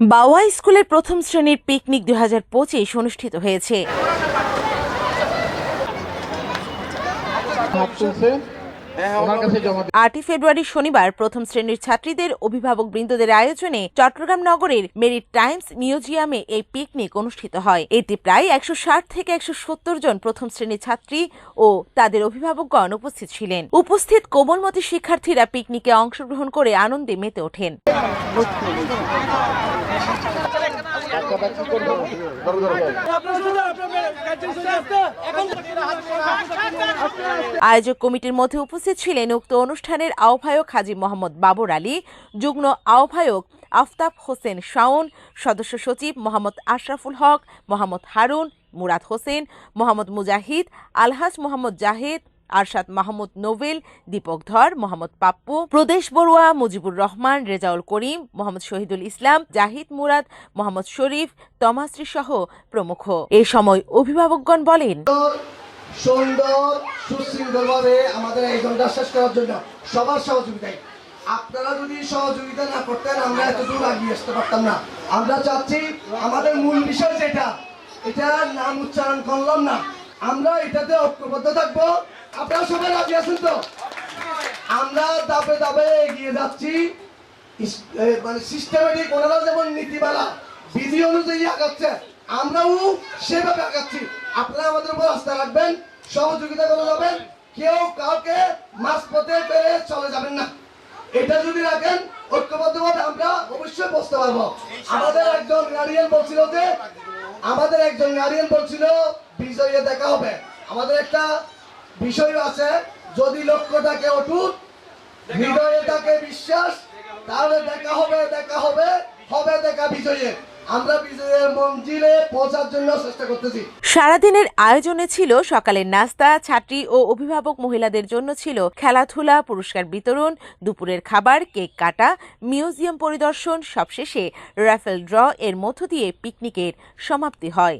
বাওয়া স্কুলের প্রথম শ্রেণির পিকনিক দুই হাজার পঁচিশ অনুষ্ঠিত হয়েছে। আটই ফেব্রুয়ারি শনিবার প্রথম শ্রেণির ছাত্রীদের অভিভাবক বৃন্দদের আয়োজনে চট্টগ্রাম নগরের মেরিট টাইমস মিউজিয়ামে এই পিকনিক অনুষ্ঠিত হয়। এতে প্রায় একশো ষাট থেকে একশো সত্তর জন প্রথম শ্রেণির ছাত্রী ও তাদের অভিভাবকগণ উপস্থিত ছিলেন। উপস্থিত কোমলমতি শিক্ষার্থীরা পিকনিকে অংশগ্রহণ করে আনন্দে মেতে ওঠেন। আয়োজক কমিটির মধ্যে উপস্থিত ছিলেন উক্ত অনুষ্ঠানের আহ্বায়ক হাজী মোহাম্মদ বাবর আলী, যুগ্ম আহ্বায়ক আফতাব হোসেন শাওন, সদস্য সচিব মোহাম্মদ আশরাফুল হক, মোহাম্মদ হারুন, মুরাদ হোসেন, মোহাম্মদ মুজাহিদ, আলহাজ মোহাম্মদ জাহেদ আরশাদ মাহমুদ নোভেল দীপক ধর, মোহাম্মদ পাপ্পু, প্রদেশ বড়ুয়া মুজিবুর রহমান, রেজাউল করিম, মোহাম্মদ শহীদুল ইসলাম, জাহিদ মুরাদ, মোহাম্মদ শরীফ তমাশ্রী সহ প্রমুখ। এ সময় অভিভাবকগণ বলেন, সুন্দর সুশৃঙ্খলভাবে আমাদের এই শেষ করার জন্য সবার আপনারা যদি সহযোগিতা না করতেন, আমরা এত দূর আগিয়ে আসতে পারতাম না। আমরা চাচ্ছি আমাদের মূল বিষয় যেটা নাম উচ্চারণ করলাম না। আমরা এটাতে ঐক্যবদ্ধ থাকব। আপনারা সবাই রাজি আছেন তো? আমরা দাবে দাবে এগিয়ে যাচ্ছি। মানে সিস্টেমেটিক ওনারা যেমন নীতিমালা, বিধি অনুযায়ী আগাচ্ছে। আমরাও সেভাবে আগাচ্ছি। আপনারা আমাদের উপর আস্থা রাখবেন, সহযোগিতা করে যাবেন। কেউ কাউকে মাঝপথে পেরে চলে যাবেন না। এটা যদি রাখেন, ঐক্যবদ্ধভাবে আমরা অবশ্যই বসতে পারব। আমাদের একজন গার্ডিয়ান বলছিল যে, আমাদের একজন গার্ডিয়ান বলছিল, বিজয়ে দেখা হবে। আমাদের একটা বিষয় আছে যদি লক্ষ্যটাকে অটুট হৃদয়ে থাকে বিশ্বাস তাহলে দেখা হবে দেখা হবে হবে দেখা বিজয়ে আমরা বিজয়ের মঞ্জিলে পৌঁছার জন্য চেষ্টা করতেছি। সারাদিনের আয়োজনে ছিল সকালের নাস্তা ছাত্রী ও অভিভাবক মহিলাদের জন্য ছিল খেলাধুলা পুরস্কার বিতরণ দুপুরের খাবার কেক কাটা মিউজিয়াম পরিদর্শন সবশেষে রাফেল ড্র এর মধ্য দিয়ে পিকনিকের সমাপ্তি হয়।